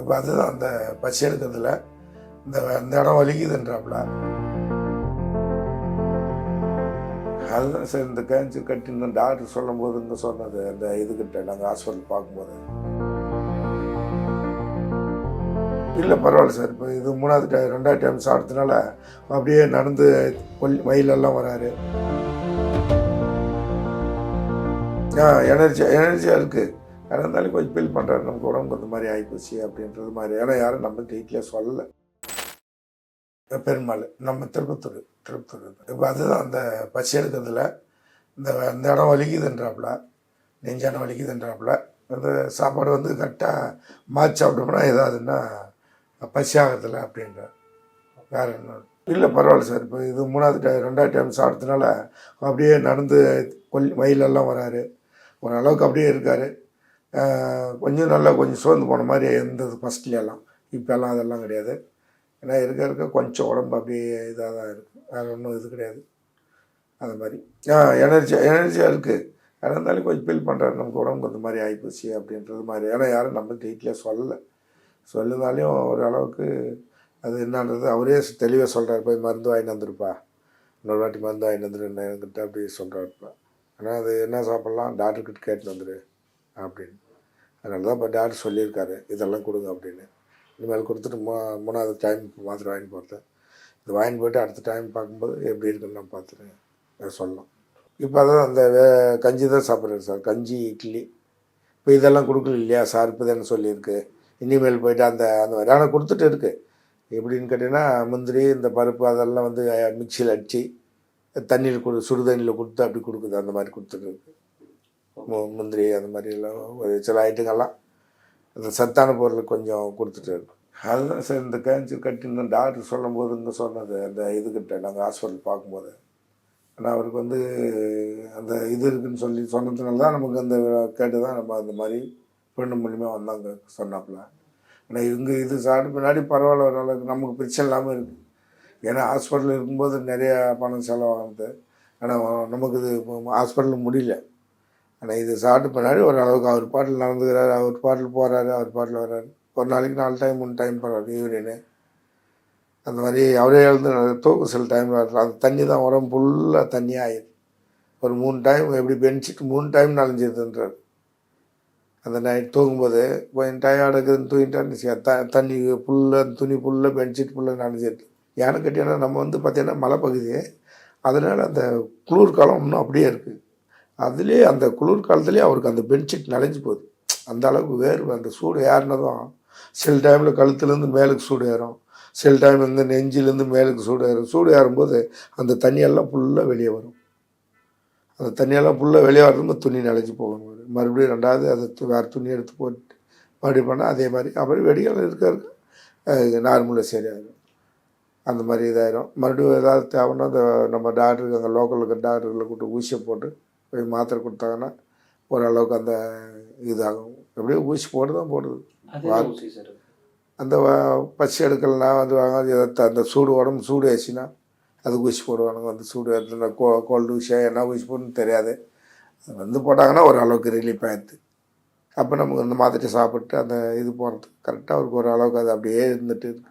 இப்போ அதுதான் அந்த பசி எடுக்கிறதுல. இந்த இந்த இடம் வலிக்குதுன்றாப்புல அதுதான் சார் இந்த கேன்சர் கட்டின்னு டாக்டர் சொல்லும் போது இங்கே சொன்னது அந்த இதுக்கிட்ட நாங்கள் ஹாஸ்பிட்டல் பார்க்கும்போது. இல்லை பரவாயில்ல சார் இப்போ இது மூணாவது டைம் ரெண்டாவது டைம் சாப்பிட்டதுனால அப்படியே நடந்து வயலெல்லாம் வராரு. ஆ எனர்ஜி எனர்ஜியாக இருக்குது யாராக இருந்தாலும் கொஞ்சம் ஃபீல் பண்ணுறாரு நமக்கு உடம்பு இந்த மாதிரி ஆகிப்போச்சு அப்படின்றது மாதிரி. ஏன்னா யாரும் நம்ம டீட்டெயிலாக சொல்லலை. பெருமாள் நம்ம திருப்பத்தூர் திருப்பத்தூர் இப்போ அதுதான் அந்த பசி எடுக்கிறதுல. இந்த இந்த இடம் வலிக்குதுன்றாப்புல. நெஞ்சான வலிக்குதுன்றாப்புல. அந்த சாப்பாடு வந்து கரெக்டாக மாற்றி சாப்பிட்டோம்னா ஏதாவதுன்னா பசி ஆகிறதில்ல அப்படின்ற வேற என்ன. இல்லை பரவாயில்ல சார். இப்போ இது மூணாவது டைம் ரெண்டாவது டைம் சாப்பிட்டதுனால அப்படியே நடந்து கொல் மயிலெல்லாம் வராரு. ஓரளவுக்கு அப்படியே இருக்கார். கொஞ்சம் நல்லா கொஞ்சம் சோர்ந்து போன மாதிரி இருந்தது ஃபஸ்ட்லையெல்லாம் இப்போல்லாம் அதெல்லாம் கிடையாது. ஏன்னா இருக்க இருக்க கொஞ்சம் உடம்பு அப்படியே இதாக தான் இருக்குது வேறு ஒன்றும் இது கிடையாது. அந்த மாதிரி. ஆ எனர்ஜி எனர்ஜியாக இருக்குது யாராக இருந்தாலும் கொஞ்சம் ஃபீல் பண்ணுறாரு நமக்கு உடம்புக்கு அந்த மாதிரி ஆகிப்போச்சு அப்படின்றது மாதிரி. ஏன்னா யாரும் நம்ம டீட்டெயிலாக சொல்லலை. சொல்லுனாலையும் ஒரு அளவுக்கு அது என்னன்றது அவரே தெளிவாக சொல்கிறார் போய் மருந்து வாங்கிட்டு வந்துருப்பா. இன்னொரு வாட்டி மருந்து வாங்கிட்டு வந்துரு. என்கிட்ட அப்படி சொல்கிறாருப்பா ஆனால் அது என்ன சாப்பிட்லாம்? டாக்டர்கிட்ட கேட்டு வந்துடு அப்படின்னு. அதனால தான் இப்போ டாக்டர் சொல்லியிருக்காரு இதெல்லாம் கொடுங்க அப்படின்னு. இனிமேல் கொடுத்துட்டு மூ மூணாவது டைம் மாத்திரை வாங்கி போகிறேன் இது வாங்கி போய்ட்டு அடுத்த டைம் பார்க்கும்போது எப்படி இருக்குன்னு நான் பார்த்துருங்க அதை சொல்லலாம் இப்போ அதான் அந்த வே கஞ்சி தான் சாப்பிட்றேன் சார். கஞ்சி இட்லி. இப்போ இதெல்லாம் கொடுக்கல இல்லையா சார்? இப்போ தானே சொல்லியிருக்கு. இனிமேல் போயிட்டு அந்த அந்த மாதிரி. ஆனால் கொடுத்துட்டு இருக்குது எப்படின்னு கேட்டிங்கன்னா முந்திரி இந்த பருப்பு அதெல்லாம் வந்து மிக்சியில் அடித்து தண்ணியில் கொடு சுடு தண்ணியில் கொடுத்து அப்படி கொடுக்குது. அந்த மாதிரி கொடுத்துட்டு இருக்குது முந்திரி அந்த மாதிரி எல்லாம் ஒரு சில ஐட்டங்கள்லாம் அந்த சத்தான பொருள் கொஞ்சம் கொடுத்துட்டு இருக்கு. அதுதான் சார் இந்த கேன்சர் கட்டின டாக்டர் சொல்லும் போது இங்கே சொன்னது அந்த இதுக்கிட்ட நாங்கள் ஹாஸ்பிட்டல் பார்க்கும்போது. ஆனால் அவருக்கு வந்து அந்த இது இருக்குன்னு சொல்லி சொன்னதுனால தான் நமக்கு அந்த கேட்டு தான் நம்ம அந்த மாதிரி பெண்ணு மூலியமாக வந்தாங்க சொன்னாப்புல. ஆனால் இவங்க இது சாப்பிட்டு பின்னாடி பரவாயில்ல ஓரளவுக்கு நமக்கு பிரச்சனை இல்லாமல் இருக்குது ஏன்னா ஹாஸ்பிட்டலில் இருக்கும்போது நிறையா பணம் செலவாகுது. ஆனால் நமக்கு இது ஹாஸ்பிட்டலில் முடியல. ஆனால் இது சாப்பிட்டு பின்னாடி ஓரளவுக்கு அவர் பாட்டில் நடந்துக்கிறாரு அவர் பாட்டில் போகிறாரு அவர் பாட்டில் வர்றாரு. ஒரு நாளைக்கு நாலு டைம் மூணு டைம் போகிறாரு யூரின்னு அந்த மாதிரி அவரே எழுந்து தூக்கம் சில டைம் அந்த தண்ணி தான் உரம் ஃபுல்லாக தண்ணி ஆயிடுது ஒரு மூணு டைம் எப்படி பெஞ்சிட்டு மூணு டைம் நனைஞ்சிருதுன்றார் அந்த நைட் தூங்கும்போது கொஞ்சம் டயர்டாக இருக்குதுன்னு தூங்கிட்டான்னு த தண்ணி ஃபுல்லாக துணி ஃபுல்லாக பெட்ஷீட் ஃபுல்லாக நனைஞ்சிருது ஏன்னு கேட்டீங்கன்னா நம்ம வந்து பார்த்திங்கன்னா மலைப்பகுதி. அதனால் அந்த குளிர்காலம் இன்னும் அப்படியே இருக்குது அதுலேயே அந்த குளிர் காலத்துலேயே அவருக்கு அந்த பெட்ஷீட் நனைஞ்சு போகுது. அந்த அளவுக்கு வேர்வை அந்த சூடு ஏறினதும் சில டைமில் கழுத்துலேருந்து மேலுக்கு சூடு ஏறும். சில டைம் வந்து நெஞ்சிலேருந்து மேலுக்கு சூடு ஏறும். சூடு ஏறும்போது அந்த தண்ணியெல்லாம் ஃபுல்லாக வெளியே வரும். அந்த தண்ணியெல்லாம் ஃபுல்லாக வெளியே வரணும் துணி நனைஞ்சு போகணும். மறுபடியும் ரெண்டாவது அதை வேறு துணி எடுத்து போட்டு மறுபடியும் பண்ணால் அதே மாதிரி. அப்புறம் வெடிகள் இருக்க நார்மலாக சரியாகும் அந்த மாதிரி இதாயிரும். மறுபடியும் ஏதாவது தேவைன்னா அந்த நம்ம டாக்டருக்கு அங்கே லோக்கலில் இருக்கிற டாக்டர்களை கூப்பிட்டு ஊசியை போட்டு மாத்திரை கொடுத்தாங்கன்னா ஓரளவுக்கு அந்த இதாகும். எப்படியும் ஊசி போட்டு தான் போடுது அந்த பசி எடுக்கலாம் வந்து வாங்க அது எதாவது அந்த சூடு உடம்பு சூடு ஆச்சுன்னா அது ஊசி போடுவானுங்க. வந்து சூடு எடுத்து கோ கோல்டு ஊசியா என்ன ஊசி போடணும்னு தெரியாது. அது வந்து போட்டாங்கன்னா ஒரு அளவுக்கு ரிலீஃப் ஆயிடுது. அப்போ நமக்கு இந்த மாத்திரை சாப்பிட்டு அந்த இது போகிறதுக்கு கரெக்டாக அவருக்கு ஒரு அளவுக்கு அது அப்படியே இருந்துட்டு இருக்கு.